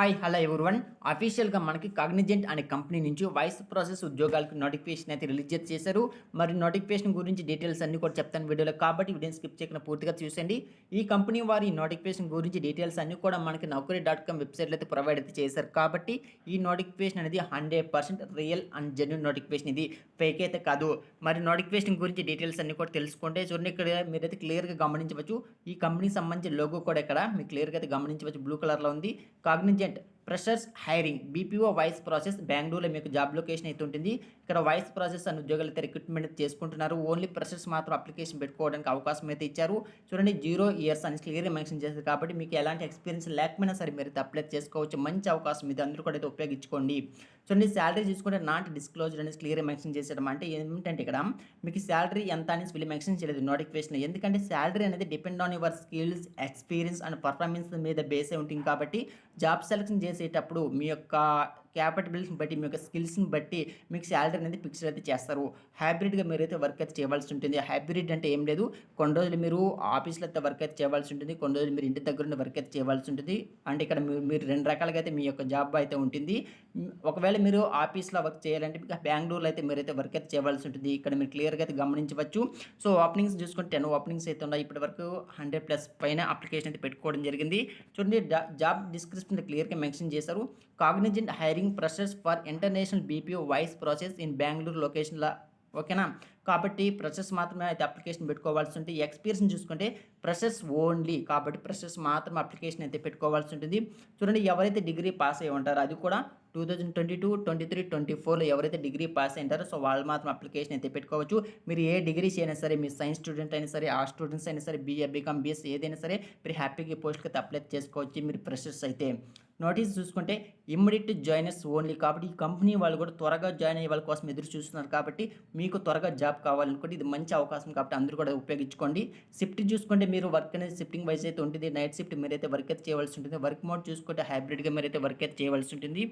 Hi hello everyone. అఫీషియల్గా మనకి Cognizant అనే కంపెనీ నుంచి వాయిస్ ప్రాసెస్ ఉద్యోగాలకు నోటిఫికేషన్ అయితే రిలీజ్ చేశారు. మరి నోటిఫికేషన్ గురించి డీటెయిల్స్ అన్ని కూడా చెప్తాను వీడియోలో కాబట్టి వీడియోని స్కిప్ చేయకుండా పూర్తిగా చూసండి ఈ కంపెనీ వారి నోటిఫికేషన్ గురించి డీటెయిల్స్ అన్ని కూడా మనకి నౌకరీ డాట్ కామ్ వెబ్సైట్లో అయితే ప్రొవైడ్ అయితే చేశారు కాబట్టి ఈ నోటిఫికేషన్ అనేది hundred percent real and genuine notification ఇది. ఫేక్ అయితే కాదు. మరి నోటిఫికేషన్ గురించి డీటెయిల్స్ అన్ని కూడా తెలుసుకుంటే చూడండి ఇక్కడ మీరైతే క్లియర్గా గమనించవచ్చు. ఈ కంపెనీకి సంబంధించిన లోగో కూడా ఇక్కడ మీకు క్లియర్గా అయితే గమనించవచ్చు. బ్లూ కలర్లో ఉంది. Cognizant freshers hiring BPO voice process బెంగళూరులో మీకు జాబ్ లొకేషన్ అయితే ఉంటుంది. ఇక్కడ వైస్ ప్రాసెస్ అని ఉద్యోగాలు అయితే రిక్రూట్మెంట్ చేసుకుంటున్నారు. ఓన్లీ ఫ్రెషర్స్ మాత్రం అప్లికేషన్ పెట్టుకోవడానికి అవకాశం అయితే ఇచ్చారు. చూడండి జీరో ఇయర్స్ అని క్లియర్గా మెన్షన్ చేశారు కాబట్టి మీకు ఎలాంటి ఎక్స్పీరియన్స్ లేకపోయినా సరే మీరు అయితే అప్లై చేసుకోవచ్చు. మంచి అవకాశం ఇది. అందరూ కూడా అయితే ఉపయోగించుకోండి. చూడండి శాలరీ చూసుకుంటే నాట్ డిస్క్లోజ్డ్ అనేసి క్లియర్ మెన్షన్ చేసేయడం అంటే ఏమిటంటే ఇక్కడ మీకు శాలరీ ఎంత అనేసి వీళ్ళు మెన్షన్ చేయలేదు నోటిఫికేషన్ ఎందుకంటే శాలరీ అనేది depend on your skills experience and performance మీద బేస్ ఉంటుంది కాబట్టి జాబ్ సెలెక్షన్ చేసేటప్పుడు మీ యొక్క క్యాపబిలిటీని బట్టి మీ యొక్క స్కిల్స్ని బట్టి మీకు శాలరీ అనేది ఫిక్స్డ్ అయితే చేస్తారు. హైబ్రిడ్గా మీరైతే వర్క్ అయితే చేయవలసి ఉంటుంది. హైబ్రిడ్ అంటే ఏం లేదు. కొన్ని రోజులు మీరు ఆఫీస్లో అయితే వర్క్ అయితే చేయవలసి ఉంటుంది. కొన్ని రోజులు మీరు ఇంటి దగ్గర వర్క్ అయితే చేయవలసి ఉంటుంది. అంటే ఇక్కడ మీరు మీరు రెండు రకాలుగా అయితే మీ యొక్క జాబ్ అయితే ఉంటుంది. ఒకవేళ మీరు ఆఫీస్లో వర్క్ చేయాలంటే మీకు బెంగళూరులో అయితే మీరైతే వర్క్ అయితే చేయవలసి ఉంటుంది. ఇక్కడ మీరు క్లియర్గా అయితే గమనించవచ్చు. సో ఓపెనింగ్స్ చూసుకుంటే టెన్ ఓపెనింగ్స్ అయితే ఉన్నాయి. ఇప్పటి వరకు హండ్రెడ్ ప్లస్ పైన అప్లికేషన్ అయితే పెట్టుకోవడం జరిగింది. చూడండి జాబ్ డిస్క్రిప్షన్ క్లియర్గా మెన్షన్ చేశారు. Cognizant hiring process for international BPO voice process in Bengaluru లొకేషన్లో ఓకేనా కాబట్టి ప్రొసెస్ మాత్రమే అయితే అప్లికేషన్ పెట్టుకోవాల్సి ఉంటుంది ఎక్స్పీరియన్స్ చూసుకుంటే ప్రొసెస్ ఓన్లీ కాబట్టి ప్రొసెస్ మాత్రం అప్లికేషన్ అయితే పెట్టుకోవాల్సి ఉంటుంది చూడండి ఎవరైతే డిగ్రీ పాస్ అయ్యి ఉంటారో అది కూడా two thousand twenty two twenty three twenty ఫోర్లో ఎవరైతే డిగ్రీ పాస్ అయ్యారో సో వాళ్ళు మాత్రం అప్లికేషన్ అయితే పెట్టుకోవచ్చు మీరు ఏ డిగ్రీస్ అయినా సరే మీ సైన్స్ స్టూడెంట్ అయినా సరే ఆ స్టూడెంట్స్ అయినా సరే బీఏ బీకామ్ బీఎస్ ఏదైనా సరే మీరు హ్యాపీగా పోస్ట్కి అయితే అప్లై చేసుకోవచ్చు. మీరు ప్రొసెస్ అయితే. నోటీస్ చూసుకుంటే ఇమ్మీడియట్ జాయినర్స్ ఓన్లీ కాబట్టి ఈ కంపెనీ వాళ్ళు కూడా త్వరగా జాయిన్ అయ్యే వాళ్ళ కోసం ఎదురు చూస్తున్నారు కాబట్టి మీకు త్వరగా జాబ్ కావాలనుకుంటే ఇది మంచి అవకాశం కాబట్టి అందరూ కూడా ఉపయోగించుకోండి. షిఫ్ట్ చూసుకుంటే మీరు వర్క్ అనేది షిఫ్టింగ్ వైజ్ అయితే ఉంటుంది. నైట్ షిఫ్ట్ మీరైతే వర్క్ అయితే చేయవలసి ఉంటుంది. వర్క్ మోడ్ చూసుకుంటే హైబ్రిడ్గా మీరైతే వర్క్ అయితే చేయవలసి ఉంటుంది.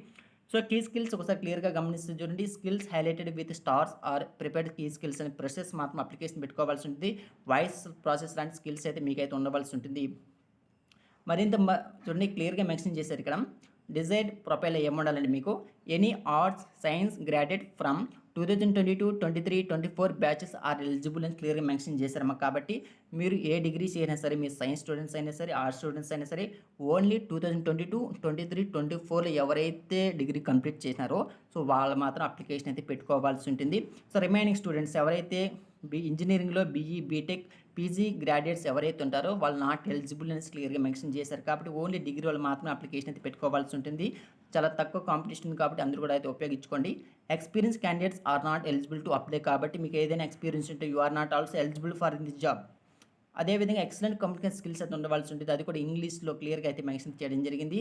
సో కీ స్కిల్స్ ఒకసారి క్లియర్గా గమనిస్తూ చూడండి. Skills highlighted with stars are preferred key skills అనే ప్రాసెస్ మాత్రం అప్లికేషన్ పెట్టుకోవాల్సి ఉంటుంది. వాయిస్ ప్రాసెస్ లాంటి స్కిల్స్ అయితే మీకైతే ఉండవలసి ఉంటుంది. మరింత చూడండి క్లియర్గా మెన్షన్ చేశారు ఇక్కడ. డిజైర్డ్ ప్రొఫైల్ ఏముండాలండి మీకు? Any arts science graduate from two thousand twenty two twenty three twenty four batches are eligible అని క్లియర్గా మెన్షన్ చేశారమ్మా కాబట్టి మీరు ఏ డిగ్రీస్ అయినా సరే మీ సైన్స్ స్టూడెంట్స్ అయినా సరే ఆర్ట్స్ స్టూడెంట్స్ అయినా సరే only two thousand twenty two twenty three twenty ఫోర్లో ఎవరైతే డిగ్రీ కంప్లీట్ చేసినారో సో వాళ్ళు మాత్రం అప్లికేషన్ అయితే పెట్టుకోవాల్సి ఉంటుంది. సో రిమైనింగ్ స్టూడెంట్స్ ఎవరైతే బి ఇంజనీరింగ్లో బీఈ బీటెక్ పీజీ గ్రాడ్యుయేట్స్ ఎవరైతే ఉంటారో వాళ్ళు నాట్ ఎలిజిబుల్ అని క్లియర్గా మెన్షన్ చేశారు కాబట్టి ఓన్లీ డిగ్రీ వాళ్ళు మాత్రమే అప్లికేషన్ అయితే పెట్టుకోవాల్సి ఉంటుంది. చాలా తక్కువ కాంపిటీషన్ కాబట్టి అందరూ కూడా అయితే ఉపయోగించుకోండి. Experience candidates are not eligible to apply కాబట్టి మీకు ఏదైనా ఎక్స్పీరియన్స్ ఉంటే you are not also eligible for this job అదేవిధంగా ఎక్సలెంట్ కమ్యూనికేషన్ స్కిల్స్ అయితే ఉండవలసి ఉంటుంది. అది కూడా ఇంగ్లీష్లో క్లియర్గా అయితే మెన్షన్ చేయడం జరిగింది.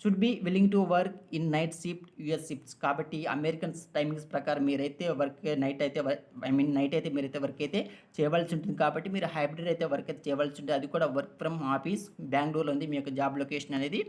Should be willing to work in night shift US shifts కాబట్టి అమెరికన్స్ టైమింగ్స్ ప్రకారం మీరైతే వర్క్ నైట్ అయితే ఐ మీన్ నైట్ అయితే మీరైతే వర్క్ అయితే చేయవలసి ఉంటుంది. కాబట్టి మీరు హైబ్రిడ్ అయితే వర్క్ అయితే చేయవలసి ఉంటుంది. అది కూడా వర్క్ ఫ్రమ్ ఆఫీస్ బెంగళూరులో ఉంది. మీ యొక్క జాబ్ లొకేషన్ అనేది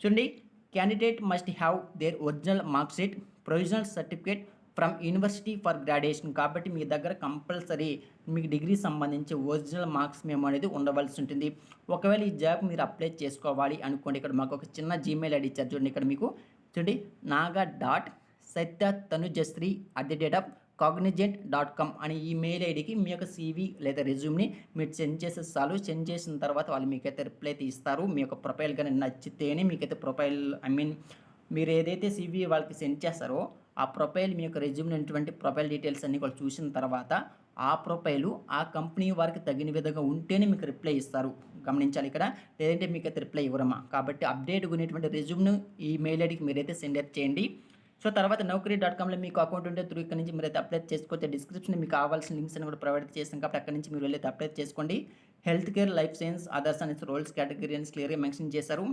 చూడండి. Candidate must have their original mark sheet provisional certificate from university for graduation కాబట్టి మీ దగ్గర కంపల్సరీ మీకు డిగ్రీ సంబంధించి ఒరిజినల్ మార్క్స్ మేము అనేది ఉండవలసి ఉంటుంది. ఒకవేళ ఈ జాబ్ మీరు అప్లై చేసుకోవాలి అనుకోండి ఇక్కడ మాకు ఒక చిన్న జీమెయిల్ ఐడి ఇచ్చారు చూడండి ఇక్కడ మీకు చూడండి Naga dot Satya Tanujashree at the date of Cognizant dot com అనే ఈ మెయిల్ ఐడికి మీ యొక్క సీవీ లేదా రెజ్యూమ్ని మీరు సెండ్ చేసే చాలు. సెండ్ చేసిన తర్వాత వాళ్ళు మీకైతే రిప్లై అయితే ఇస్తారు మీ యొక్క ప్రొఫైల్ కానీ నచ్చితేనే మీకైతే ప్రొఫైల్ ఐ మీన్ మీరు ఏదైతే సీవీ వాళ్ళకి సెండ్ చేస్తారో ఆ ప్రొఫైల్ మీ యొక్క రెజ్యూమ్ ఉన్నటువంటి ప్రొఫైల్ డీటెయిల్స్ అన్ని వాళ్ళు చూసిన తర్వాత ఆ ప్రొఫైలు ఆ కంపెనీ వారికి తగిన విధంగా ఉంటేనే మీకు రిప్లై ఇస్తారు. గమనించాలి ఇక్కడ. లేదంటే మీకు అయితే రిప్లై ఇవ్వరమ్మా. కాబట్టి అప్డేట్ కొనేటువంటి రెజ్యూమ్ను ఈ మెయిల్ ఐడికి మీరైతే సెండ్ చేయండి. సో తర్వాత నౌకరీ డాట్ కామ్లో మీకు అకౌంట్ ఉంటే త్రూ ఇక్కడ నుంచి మీరు అయితే అప్లై చేసుకోవచ్చు. డిస్క్రిప్షన్ మీకు కావాల్సిన లింక్స్ అని కూడా ప్రొవైడ్ చేస్తాం కాబట్టి అక్కడ నుంచి మీరు వెళ్ళి అప్లై చేసుకోండి. Health care life science others అనేసి రోల్స్ కేటగిరీ అని క్లియర్గా మెన్షన్ చేశారు.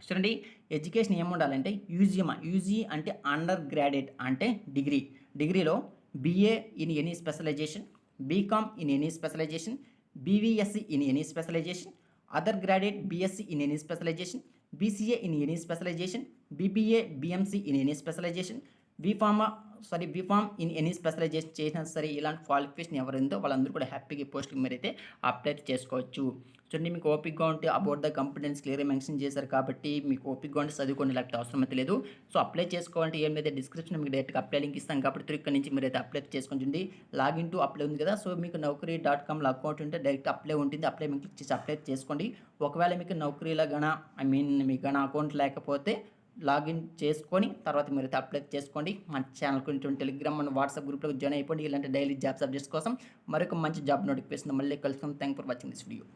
చూడండి ఎడ్యుకేషన్ ఏముండాలంటే యూజీమా యూజీ అంటే అండర్ గ్రాడ్యుయేట్ అంటే డిగ్రీ డిగ్రీలో BA in any specialization BCom in any specialization BVSc in any specialization other graduate BSc in any specialization BCA in any specialization BBA BMC in any specialization BPharma sorry BPharm in any specialization చేసినా సరే ఇలాంటి qualification ఎవరైందో వాళ్ళందరూ కూడా హ్యాపీగా పోస్ట్కి మీరైతే apply చేసుకోవచ్చు. చూడండి మీకు ఓపిక్గా ఉంటే అబౌట్ ద కంపెటెన్స్ క్లియర్గా మెన్షన్ చేశారు కాబట్టి మీకు ఓపిక్గా ఉంటే చదువుకోండి లేకపోతే అవసరం అయితే లేదు. సో అప్లై చేసుకోవాలంటే ఏమైతే డిస్క్రిప్షన్ మీకు డైరెక్ట్గా అప్లై లింక్ ఇస్తాం కాబట్టి త్రీ ఇక్కడ నుంచి మీరైతే అప్లై చేసుకుంటుంది లాగిన్ టు అప్లై ఉంది కదా సో మీకు నౌకరీ డాట్ కామ్లో అకౌంట్ ఉంటే డైరెక్ట్ అప్లై ఉంటుంది. అప్లై మీకు క్లిక్ చేసి అప్లై చేసుకోండి. ఒకవేళ మీకు నౌకరీలో గన ఐ మీన్ మీకు గన అకౌంట్ లేకపోతే లాగిన్ చేసుకొని తర్వాత మీరు అప్లై చేసుకోండి. మన ఛానల్కి కొంచెం టెలిగ్రామ్ మన వాట్సాప్ గ్రూప్లో జాయిన్ అయిపోండి. ఇలాంటి డైలీ జాబ్ సబ్జెక్ట్స్ కోసం మరొక మంచి జాబ్ నోటిఫికేషన్ మళ్ళీ కలుసుకుందాం. Thank for watching this video